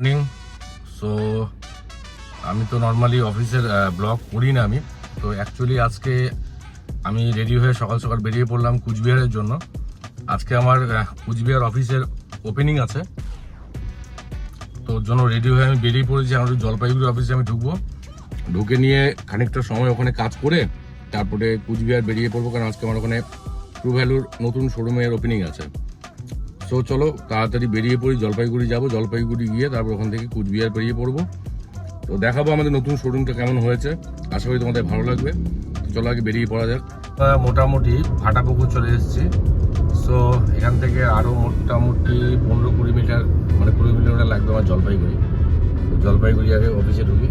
Morning so আমি তো normally অফিসের ব্লগ করি না আমি। তো অ্যাকচুয়ালি আজকে আমি রেডি হয়ে সকাল সকাল বেরিয়ে পড়লাম কুচবিহারের জন্য। আজকে আমার কুচবিহার অফিসের ওপেনিং আছে। তো ওর জন্য রেডি হয়ে আমি বেরিয়ে পড়েছি। আমার জলপাইগুড়ি অফিসে আমি ঢুকবো। ঢুকে নিয়ে খানিকটা সময় ওখানে কাজ করে তারপরে কুচবিহার বেরিয়ে পড়ব। কারণ আজকে আমার ওখানে ট্রু ভ্যালুর নতুন শোরুমের ওপেনিং আছে। সো চলো তাড়াতাড়ি বেরিয়ে পড়ি জলপাইগুড়ি যাব জলপাইগুড়ি গিয়ে তারপর ওখান থেকে কুচবিহার বেরিয়ে পড়ব। তো দেখাবো আমাদের নতুন শোরুমটা কেমন হয়েছে। আশা করি তোমাদের ভালো লাগবে। চলো আগে বেরিয়ে পড়া যাক। মোটামুটি ফাটাপুকুর চলে এসেছি। সো এখান থেকে আরও মোটামুটি পনেরো কুড়ি মিটার মানে কুড়ি কিলোমিটার লাগবে আমার জলপাইগুড়ি। জলপাইগুড়ি আগে অফিসে ঢুকি।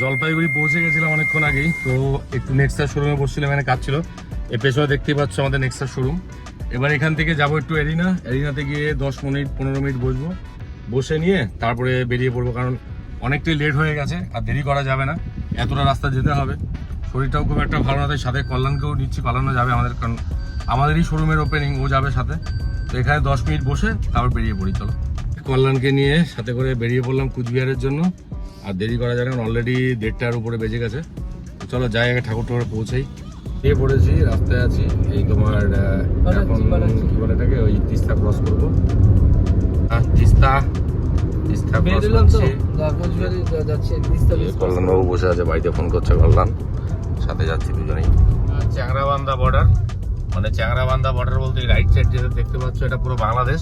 জলপাইগুড়ি পৌঁছে গেছিলাম অনেকক্ষণ আগেই। তো একটু নেক্সার শোরুমে বসছিলাম এখানে কাজ ছিল। এর পেছনে দেখতেই পাচ্ছ আমাদের নেক্সটার শোরুম এবার এখান থেকে যাব একটু এরিনা। এরিনাতে গিয়ে দশ মিনিট, পনেরো মিনিট বসবো। বসে নিয়ে তারপরে বেরিয়ে পড়ব, কারণ অনেকটাই লেট হয়ে গেছে, আর দেরি করা যাবে না। এতটা রাস্তা যেতে হবে। শরীরটাও খুব একটা ভালো না, তাই সাথে কল্যাণকেও নিচ্ছি, পালানো যাবে আমাদের, কারণ আমাদেরই শোরুমের ওপেনিং ও যাবে সাথে। তো এখানে দশ মিনিট বসে তারপর বেরিয়ে পড়ি, চলো। কল্যাণকে নিয়ে সাথে করে বেরিয়ে পড়লাম কুচবিহারের জন্য। আর দেরি করা যাবে না অলরেডি দেড়টার উপরে বেজে গেছে। চলো, যাই আগে ঠাকুর ঠাকুর পৌঁছাই। বেরিয়ে পড়েছি রাস্তায় আছি। এই তোমার এখন কি বলে এটাকে ওই তিস্তা ক্রস করব। তিস্তা তিস্তা ক্রস করছি। কল্যাণবাবু বসে আছে বাড়িতে ফোন করছে কল্যাণ। সাথে যাচ্ছি দুজনেই। চ্যাংরাবান্ধা বর্ডার মানে চ্যাংরাবান্ধা বর্ডার বলতে রাইট সাইড যেটা দেখতে পাচ্ছ এটা পুরো বাংলাদেশ।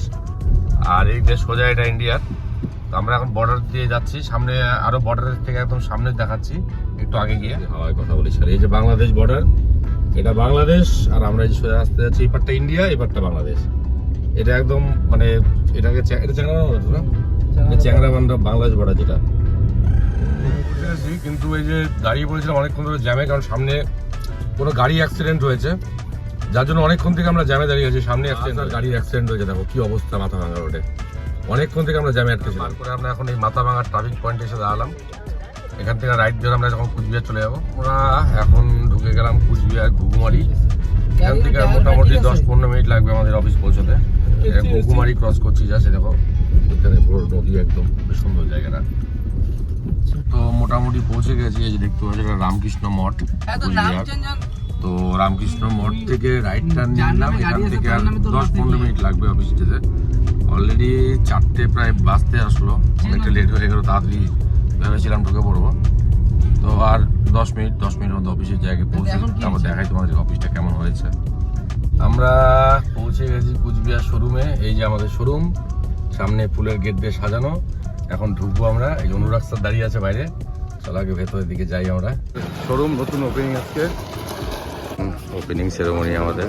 আর এই দেশ সোজা এটা ইন্ডিয়ার তো আমরা এখন বর্ডার দিয়ে যাচ্ছি। সামনে আরও বর্ডারের থেকে একদম সামনে দেখাচ্ছি একটু আগে গিয়ে। হাওয়ায় কথা বলি স্যার। এই যে বাংলাদেশ বর্ডার এটা বাংলাদেশ আর আমরা যে সোজা আসতে যাচ্ছি এই পারটা ইন্ডিয়া এই পারটা বাংলাদেশ। এটা একদম মানে এটাকে এটা চ্যাংরাবান্ধা না? চ্যাংরাবান্ধা বাংলাদেশ বর্ডার যেটা। কিন্তু এই যে দাঁড়িয়ে পড়েছিলাম অনেকক্ষণ ধরে জ্যামে কারণ সামনে কোনো গাড়ি অ্যাক্সিডেন্ট হয়েছে। যার জন্য অনেকক্ষণ থেকে আমরা জ্যামে দাঁড়িয়ে আছি সামনে অ্যাক্সিডেন্ট গাড়ির অ্যাক্সিডেন্ট হয়েছে দেখো কি অবস্থা মাথা ভাঙা রোডে অনেকক্ষণ থেকে আমরা জ্যামে আটকেছি তারপরে আমরা এখন এই মাথা ভাঙা ট্রাফিক পয়েন্টে এসে দাঁড়ালাম। এখান থেকে রাইট ধরে আমরা যখন কুচবিহার চলে যাব আমরা এখন ঢুকে গেলাম কুচবিহার ঘুঘুমারি। এখান থেকে মোটামুটি দশ পনেরো মিনিট লাগবে আমাদের অফিস পৌঁছতে। ঘুঘুমারি ক্রস করছি যা সে দেখো এখানে পুরো নদী একদম খুবই সুন্দর জায়গাটা। তো মোটামুটি পৌঁছে গেছি এই যে দেখতে পাচ্ছি এটা রামকৃষ্ণ মঠ। চেঞ্জ তো রামকৃষ্ণ মঠ থেকে রাইট টার্ন নিলাম এখান থেকে আর দশ পনেরো মিনিট লাগবে অফিস যেতে। অলরেডি চারটে প্রায় বাজতে আসলো। অনেকটা লেট হয়ে গেলো তাড়াতাড়ি ভেবেছিলাম ঢুকে পড়ব। তো আর দশ মিনিট দশ মিনিটের মধ্যে অফিসের জায়গায় পৌঁছে তারপর দেখাই তোমাদের অফিসটা কেমন হয়েছে। আমরা পৌঁছে গেছি কুচবিহার শোরুমে এই যে আমাদের শোরুম সামনে ফুলের গেট দিয়ে সাজানো। এখন ঢুকবো আমরা এই অনুরাগ স্যার দাঁড়িয়ে আছে বাইরে। চল আগে ভেতরের দিকে যাই আমরা। শোরুম নতুন ওপেনিং আজকে। ওপেনিং সেরেমনি আমাদের।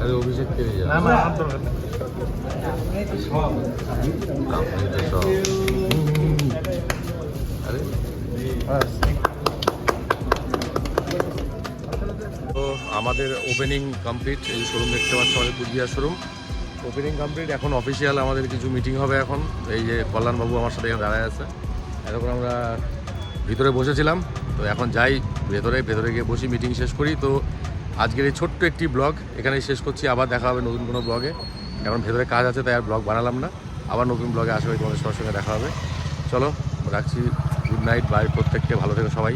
আরে অভিষেক কে যা আপনি তো সব আরে। তো আমাদের ওপেনিং কমপ্লিট এই শোরুম দেখতে পাচ্ছ আমাদের কুচবিহার শোরুম ওপেনিং কমপ্লিট এখন অফিসিয়াল আমাদের কিছু মিটিং হবে এখন। এই যে কল্যাণবাবু আমার সাথে দাঁড়ায় আছে। এতক্ষণ আমরা ভিতরে বসেছিলাম। তো এখন যাই, ভেতরে ভেতরে গিয়ে বসি মিটিং শেষ করি। তো আজকের এই ছোট্ট একটি ব্লগ এখানেই শেষ করছি। আবার দেখা হবে নতুন কোনো ব্লগে এখন ভেতরে কাজ আছে, তাই আর ব্লগ বানালাম না। আবার নতুন ব্লগে আসবে, তোমাদের সবার সঙ্গে দেখা হবে। চলো, রাখছি। গুড নাইট বাই প্রত্যেককে ভালো থেকো সবাই।